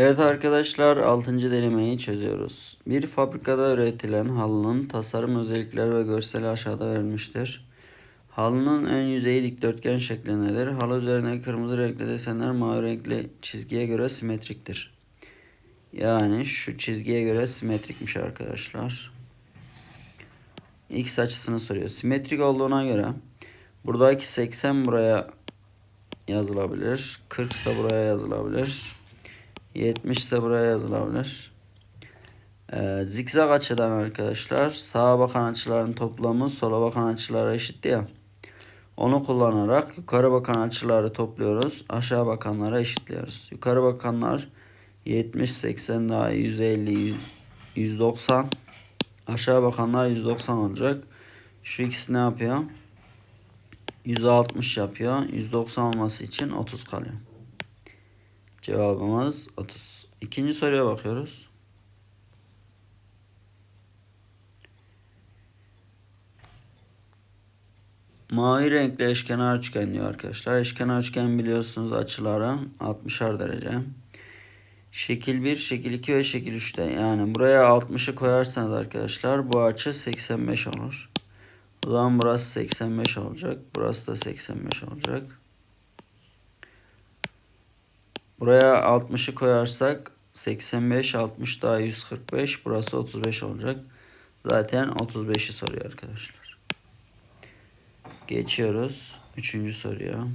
Evet arkadaşlar 6. denemeyi çözüyoruz. Bir fabrikada üretilen halının tasarım özellikleri ve görseli aşağıda verilmiştir. Halının ön yüzeyi dikdörtgen şeklindedir. Halı üzerine kırmızı renkli desenler mavi renkli çizgiye göre simetriktir. Yani şu çizgiye göre simetrikmiş arkadaşlar. X açısını soruyor. Simetrik olduğuna göre buradaki 80 buraya yazılabilir. 40 ise buraya yazılabilir. 70 ise buraya yazılabilir. Ee, zikzak açıdan arkadaşlar sağa bakan açıların toplamı sola bakan açılara eşit ya. Onu kullanarak yukarı bakan açıları topluyoruz. Aşağı bakanlara eşitliyoruz. Yukarı bakanlar 70, 80 daha 150, 190. Aşağı bakanlar 190 olacak. Şu ikisi ne yapıyor? 160 yapıyor. 190 olması için 30 kalıyor. Cevabımız 30. İkinci soruya bakıyoruz. Mavi renkli eşkenar üçgen diyor arkadaşlar. Eşkenar üçgen biliyorsunuz açıları 60'ar derece. Şekil 1, şekil 2 ve şekil 3'te. Yani buraya 60'ı koyarsanız arkadaşlar bu açı 85 olur. O zaman burası 85 olacak. Burası da 85 olacak. Buraya 60'ı koyarsak 85, 60 daha 145. Burası 35 olacak. Zaten 35'i soruyor arkadaşlar. Geçiyoruz. Üçüncü soruya.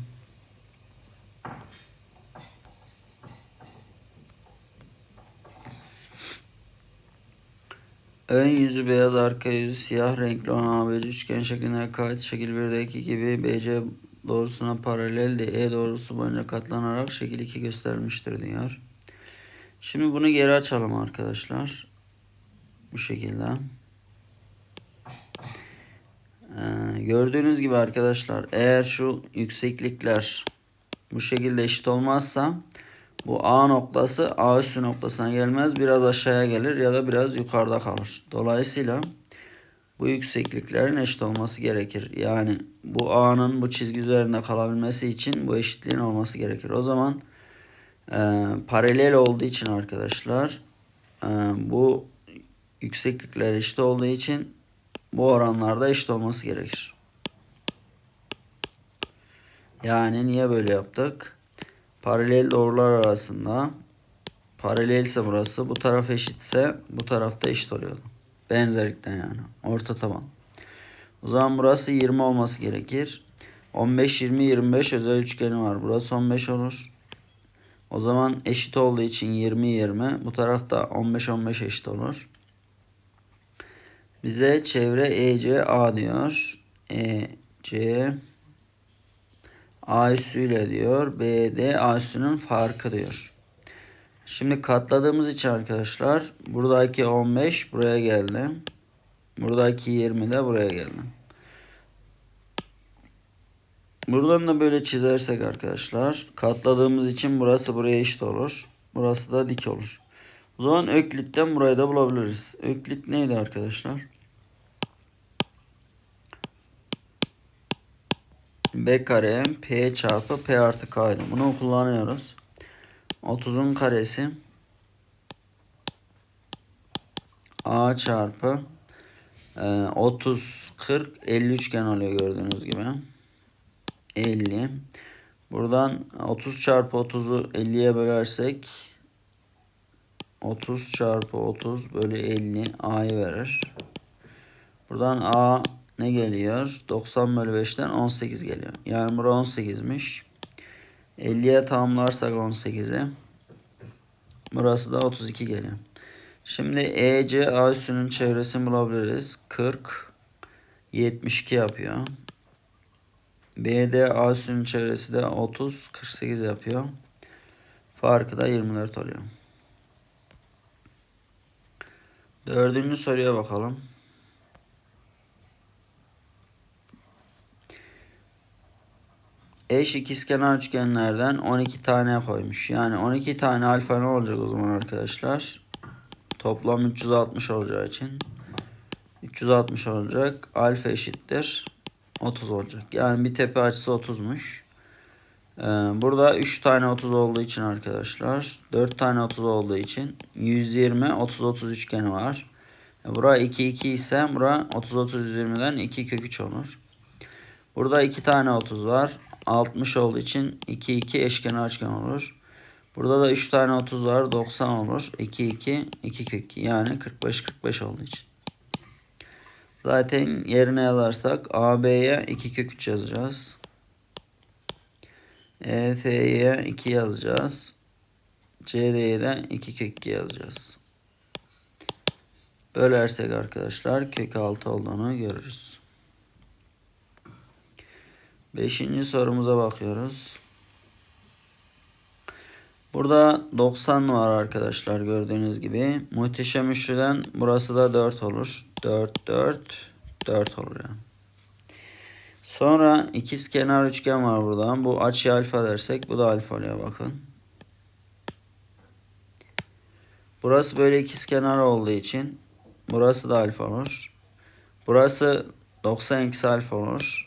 Ön yüzü beyaz, arka yüzü siyah renkli olan ABC üçgen şeklinde kayıt şekil 1'deki gibi BC doğrusuna paralel de E doğrusu boyunca katlanarak şekil 2 göstermiştir diyor. Şimdi bunu geri açalım arkadaşlar. Bu şekilde. Ee, gördüğünüz gibi arkadaşlar eğer şu yükseklikler bu şekilde eşit olmazsa bu A noktası A üstü noktasına gelmez. Biraz aşağıya gelir ya da biraz yukarıda kalır. Dolayısıyla bu yüksekliklerin eşit olması gerekir. Yani bu A'nın bu çizgi üzerinde kalabilmesi için bu eşitliğin olması gerekir. O zaman e, paralel olduğu için arkadaşlar e, bu yükseklikler eşit olduğu için bu oranlarda eşit olması gerekir. Yani niye böyle yaptık? Paralel doğrular arasında paralelse burası bu taraf eşitse bu tarafta eşit oluyordu. Benzerlikten yani. Orta taban. O zaman burası 20 olması gerekir. 15, 20, 25 özel üçgeni var. Burası 15 olur. O zaman eşit olduğu için 20, 20. Bu tarafta 15, 15 eşit olur. Bize çevre ECA diyor. EC A üssüyle diyor. BD A üssünün farkı diyor. Şimdi katladığımız için arkadaşlar buradaki 15 buraya geldi. Buradaki 20 de buraya geldi. Buradan da böyle çizersek arkadaşlar katladığımız için burası buraya eşit olur. Burası da dik olur. O zaman Öklit'ten burayı da bulabiliriz. Öklit neydi arkadaşlar? B kare P çarpı P artı K'ydı. Bunu kullanıyoruz. 30'un karesi A çarpı e, 30 40 50 üçgen oluyor gördüğünüz gibi. 50 Buradan 30 çarpı 30'u 50'ye bölersek 30 çarpı 30 bölü 50 A'yı verir. Buradan A ne geliyor? 90 bölü 5'ten 18 geliyor. Yani bura 18'miş. 50'ye tamamlarsak 18'i. Burası da 32 geliyor. Şimdi EC A üstünün çevresini bulabiliriz. 40 72 yapıyor. BD A üstünün çevresi de 30 48 yapıyor. Farkı da 24 oluyor. Dördüncü soruya bakalım. Eş ikizkenar üçgenlerden 12 tane koymuş. Yani 12 tane alfa ne olacak o zaman arkadaşlar? Toplam 360 olacağı için 360 olacak. Alfa eşittir 30 olacak. Yani bir tepe açısı 30'muş. Ee, burada 3 tane 30 olduğu için arkadaşlar 4 tane 30 olduğu için 120 30 30 üçgeni var. E, Bura 2 2 ise bura 30 30 120'den 2 kök 3 olur. Burada 2 tane 30 var. 60 olduğu için 2 2 eşkenar üçgen olur. Burada da 3 tane 30 var. 90 olur. 2 2 2 kök 2 yani 45 45 olduğu için. Zaten yerine yazarsak AB'ye 2 kök 3 yazacağız. EF'ye 2 yazacağız. CD'ye de 2 kök 2 yazacağız. Bölersek arkadaşlar kök 6 olduğunu görürüz. Beşinci sorumuza bakıyoruz. Burada 90 var arkadaşlar gördüğünüz gibi. Muhteşem üçlüden burası da 4 olur. 4 4 4 olur yani. Sonra ikiz kenar üçgen var burada. Bu açı alfa dersek bu da alfa oluyor bakın. Burası böyle ikiz kenar olduğu için burası da alfa olur. Burası 90 eksi alfa olur.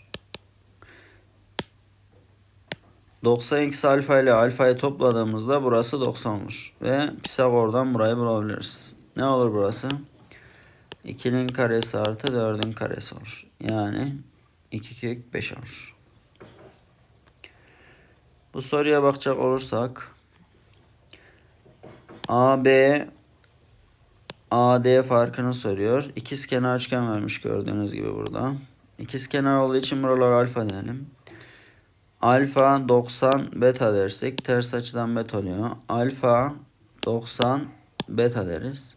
90 eksi alfa ile alfayı topladığımızda burası 90 olur. Ve Pisagor'dan burayı bulabiliriz. Ne olur burası? 2'nin karesi artı 4'ün karesi olur. Yani 2 kök 5 olur. Bu soruya bakacak olursak AB AD farkını soruyor. İkiz kenar üçgen vermiş gördüğünüz gibi burada. İkiz kenar olduğu için buralar alfa diyelim. Alfa 90 beta dersek ters açıdan beta oluyor. Alfa 90 beta deriz.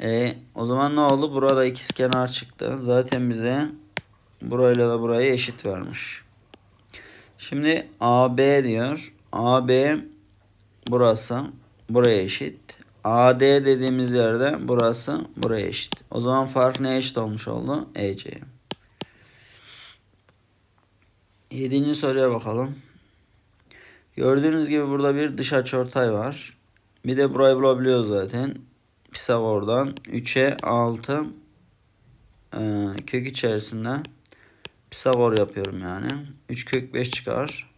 E, o zaman ne oldu? Burada ikiz kenar çıktı. Zaten bize burayla da burayı eşit vermiş. Şimdi AB diyor. AB burası buraya eşit. AD dediğimiz yerde burası buraya eşit. O zaman fark neye eşit olmuş oldu? EC'ye. Yedinci soruya bakalım. Gördüğünüz gibi burada bir dış açıortay var. Bir de burayı bulabiliyoruz zaten. Pisagor'dan 3'e 6 e, kök içerisinde Pisagor yapıyorum yani. 3 kök 5 çıkar.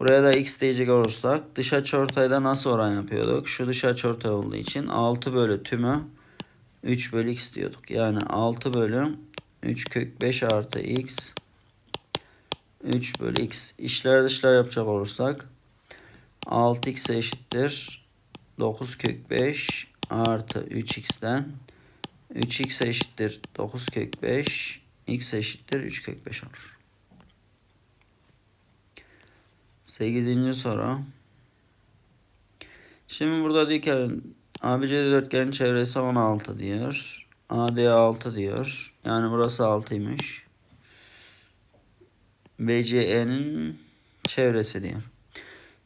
Buraya da x diyecek olursak dış açıortayda nasıl oran yapıyorduk? Şu dış açıortay olduğu için 6 bölü tümü 3 bölü x diyorduk. Yani 6 bölü 3 kök 5 artı x 3 bölü x. İşler dışlar yapacak olursak 6x eşittir 9 kök 5 artı 3x'ten 3x eşittir 9 kök 5 x eşittir 3 kök 5 olur. 8. soru. Şimdi burada diyor ki ABC dörtgenin çevresi 16 diyor. AD 6 diyor. Yani burası 6'ymış. BCE'nin çevresi diyor.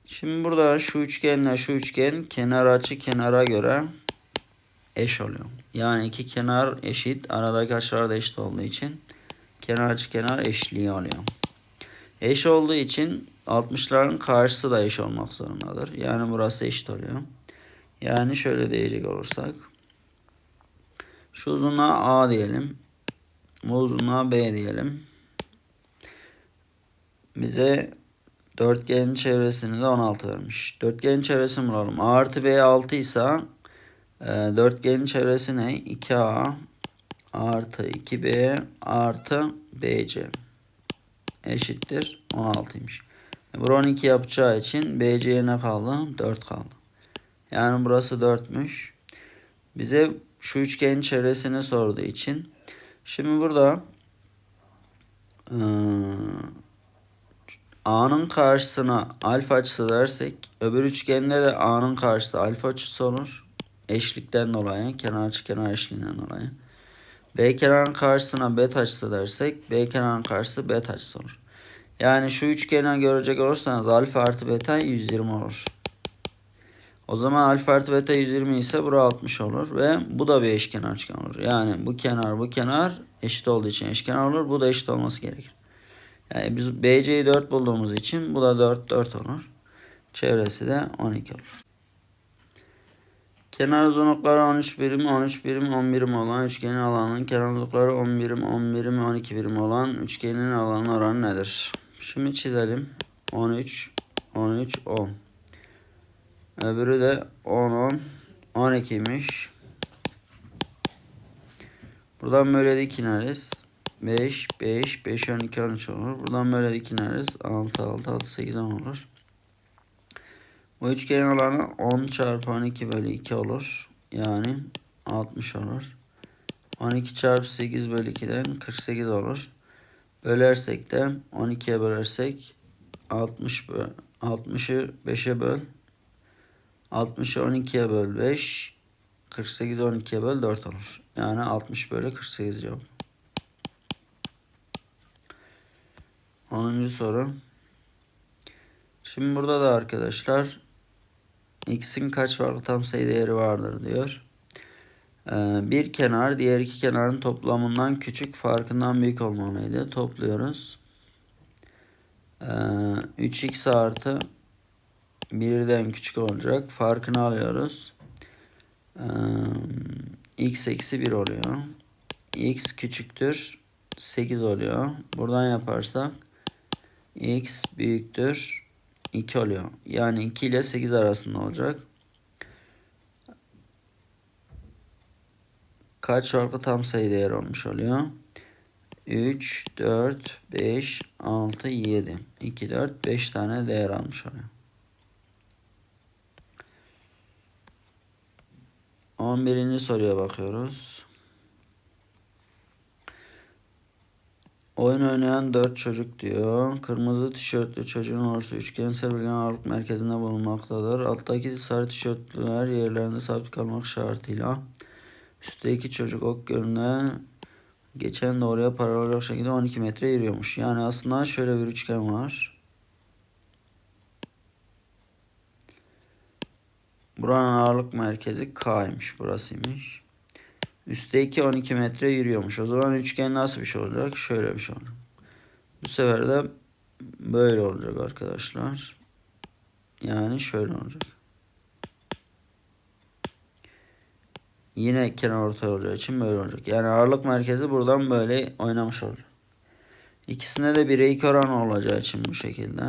Şimdi burada şu üçgenle şu üçgen kenar açı kenara göre eş oluyor. Yani iki kenar eşit. Aradaki açılar da eşit olduğu için kenar açı kenar eşliği oluyor. Eş olduğu için 60'ların karşısı da eş olmak zorundadır. Yani burası eşit oluyor. Yani şöyle diyecek olursak. Şu uzunluğa A diyelim. Bu uzunluğa B diyelim. Bize dörtgenin çevresini de 16 vermiş. Dörtgenin çevresini bulalım. A artı B 6 ise e, dörtgenin çevresi ne? 2A artı 2B artı BC eşittir 16'ymış. E, Bura 12 yapacağı için BC'ye ne kaldı? 4 kaldı. Yani burası 4'müş. Bize şu üçgenin çevresini sorduğu için. Şimdi burada e, A'nın karşısına alfa açısı dersek öbür üçgende de A'nın karşısı alfa açısı olur. Eşlikten dolayı kenar açı kenar eşliğinden dolayı. B kenarın karşısına beta açısı dersek B kenarın karşısı beta açısı olur. Yani şu üçgeni görecek olursanız alfa artı beta 120 olur. O zaman alfa artı beta 120 ise bura 60 olur ve bu da bir eşkenar üçgen olur. Yani bu kenar bu kenar eşit olduğu için eşkenar olur. Bu da eşit olması gerekir. Yani biz BC'yi 4 bulduğumuz için bu da 4 4 olur. Çevresi de 12 olur. Kenar uzunlukları 13 birim, 13 birim, 10 birim olan üçgenin alanının kenar uzunlukları 10 birim, 10 birim, 12 birim olan üçgenin alanı oranı nedir? Şimdi çizelim. 13, 13, 10. Öbürü de 10, 10, 12'ymiş. Buradan böyle dikineriz. 5, 5, 5, 12, 13 olur. Buradan böyle dikineriz. 6, 6, 6, 8, 10 olur. Bu üçgenin alanı 10 çarpı 12 bölü 2 olur. Yani 60 olur. 12 çarpı 8 bölü 2'den 48 olur. Bölersek de 12'ye bölersek 60 böl 60'ı 5'e böl. 60'ı 12'ye böl 5. 48 12'ye böl 4 olur. Yani 60 bölü 48 cevap. 10. soru. Şimdi burada da arkadaşlar x'in kaç farklı tam sayı değeri vardır diyor. Ee, bir kenar diğer iki kenarın toplamından küçük farkından büyük olmalıydı. Topluyoruz. Ee, 3x artı 1'den küçük olacak. Farkını alıyoruz. Ee, x eksi 1 oluyor. x küçüktür. 8 oluyor. Buradan yaparsak x büyüktür 2 oluyor. Yani 2 ile 8 arasında olacak. Kaç farklı tam sayı değer olmuş oluyor? 3, 4, 5, 6, 7. 2, 4, 5 tane değer almış oluyor. 11. soruya bakıyoruz. Oyun oynayan 4 çocuk diyor. Kırmızı tişörtlü çocuğun ortası üçgensel bölgenin ağırlık merkezinde bulunmaktadır. Alttaki sarı tişörtlüler yerlerinde sabit kalmak şartıyla üstteki çocuk ok görünen geçen doğruya paralel şekilde 12 metre yürüyormuş. Yani aslında şöyle bir üçgen var. Buranın ağırlık merkezi K'ymış. Burasıymış. Üstteki 12 metre yürüyormuş. O zaman üçgen nasıl bir şey olacak? Şöyle bir şey olacak. Bu sefer de böyle olacak arkadaşlar. Yani şöyle olacak. Yine kenar ortay olacağı için böyle olacak. Yani ağırlık merkezi buradan böyle oynamış olacak. İkisinde de 1'e 2 oran olacağı için bu şekilde.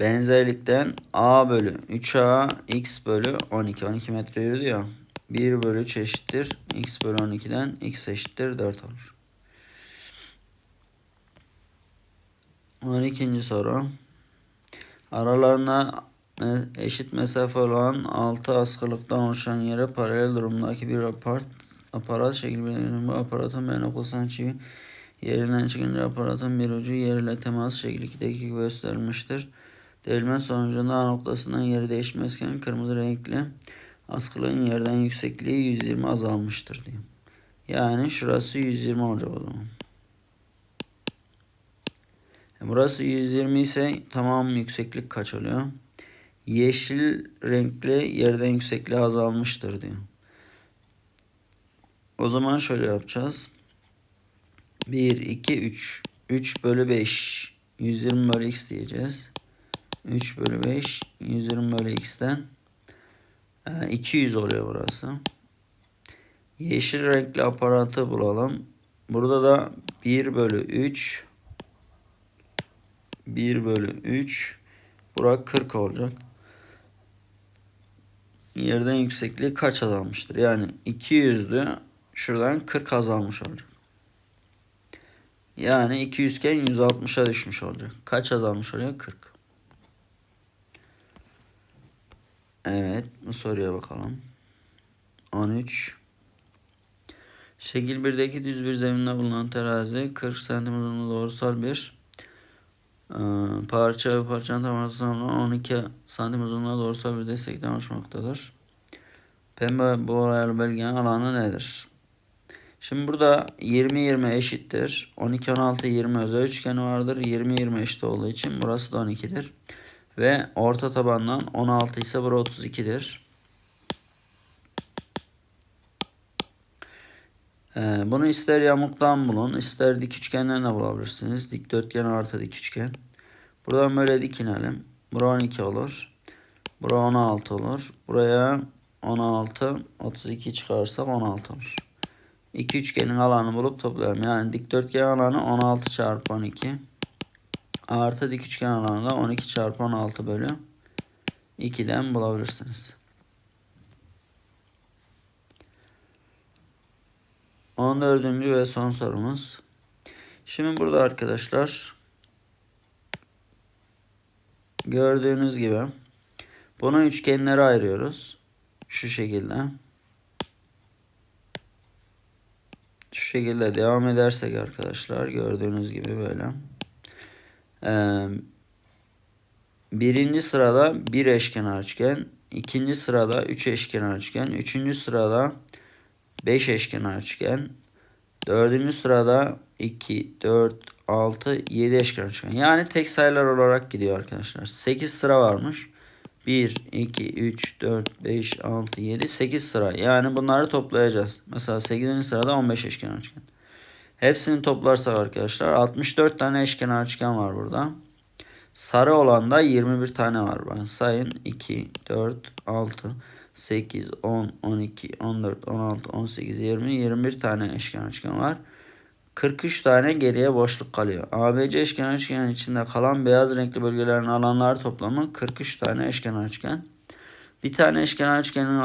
Benzerlikten a bölü 3a x bölü 12. 12 metre yürüdü ya. 1 bölü 3 eşittir. x bölü 12'den x eşittir 4 olur. 12. soru. Aralarına eşit mesafe olan 6 askılıktan oluşan yere paralel durumdaki bir apart, aparat şekli bu aparatın B noktasından çivi yerinden çıkınca aparatın bir ucu yer ile temas şekli 2'deki gibi gösterilmiştir. Delme sonucunda A noktasından yeri değişmezken kırmızı renkli askılığın yerden yüksekliği 120 azalmıştır diyor. Yani şurası 120 olacak o zaman. E, burası 120 ise tamam yükseklik kaç oluyor? Yeşil renkli yerden yüksekliği azalmıştır diyor. O zaman şöyle yapacağız. 1, 2, 3. 3 bölü 5. 120 bölü x diyeceğiz. 3 bölü 5 120 bölü x'ten 200 e, oluyor burası. Yeşil renkli aparatı bulalım. Burada da 1 bölü 3 1 bölü 3 Bura 40 olacak. Yerden yüksekliği kaç azalmıştır? Yani 200'dü. Şuradan 40 azalmış olacak. Yani 200 iken 160'a düşmüş olacak. Kaç azalmış oluyor? 40. Evet. Bu soruya bakalım. 13. Şekil 1'deki düz bir zeminde bulunan terazi 40 cm uzunluğu doğrusal bir e, parça ve parçanın tam 12 cm uzunluğuna doğrusal bir destekten oluşmaktadır. Pembe boyalı belgenin alanı nedir? Şimdi burada 20-20 eşittir. 12-16-20 özel üçgeni vardır. 20-20 eşit olduğu için burası da 12'dir. Ve orta tabandan 16 ise bura 32'dir. Ee, bunu ister yamuktan bulun, ister dik üçgenden de bulabilirsiniz. Dikdörtgen artı dik üçgen. Buradan böyle dikinelim. Bura 12 olur. Bura 16 olur. Buraya 16, 32 çıkarsak 16 olur. İki üçgenin alanı bulup topluyorum. Yani dikdörtgen alanı 16 çarpı 12. Artı dik üçgen alanı da 12 çarpı 16 bölü 2'den bulabilirsiniz. 14. ve son sorumuz. Şimdi burada arkadaşlar gördüğünüz gibi bunu üçgenlere ayırıyoruz. Şu şekilde. Şu şekilde devam edersek arkadaşlar gördüğünüz gibi böyle. Birinci sırada bir eşkenar üçgen. ikinci sırada üç eşkenar üçgen. Üçüncü sırada 5 eşkenar üçgen. Dördüncü sırada 2, 4, 6, 7 eşkenar üçgen. Yani tek sayılar olarak gidiyor arkadaşlar. 8 sıra varmış. 1, 2, 3, 4, 5, 6, 7, 8 sıra. Yani bunları toplayacağız. Mesela 8. sırada 15 eşkenar üçgen. Hepsini toplarsak arkadaşlar 64 tane eşkenar üçgen var burada. Sarı olanda 21 tane var. Bakın sayın 2, 4, 6, 8, 10, 12, 14, 16, 18, 20, 21 tane eşkenar üçgen var. 43 tane geriye boşluk kalıyor. ABC eşkenar üçgenin içinde kalan beyaz renkli bölgelerin alanları toplamı 43 tane eşkenar üçgen. Bir tane eşkenar üçgenin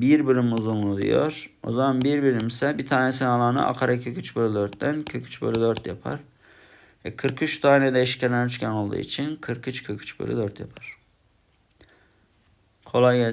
bir birim uzunluğu diyor. O zaman bir birimse bir tanesinin alanı a kare kök 3 bölü 4'ten kök 3 bölü 4 yapar. E 43 tane de eşkenar üçgen olduğu için 43 kök 3 bölü 4 yapar. Kolay gelsin.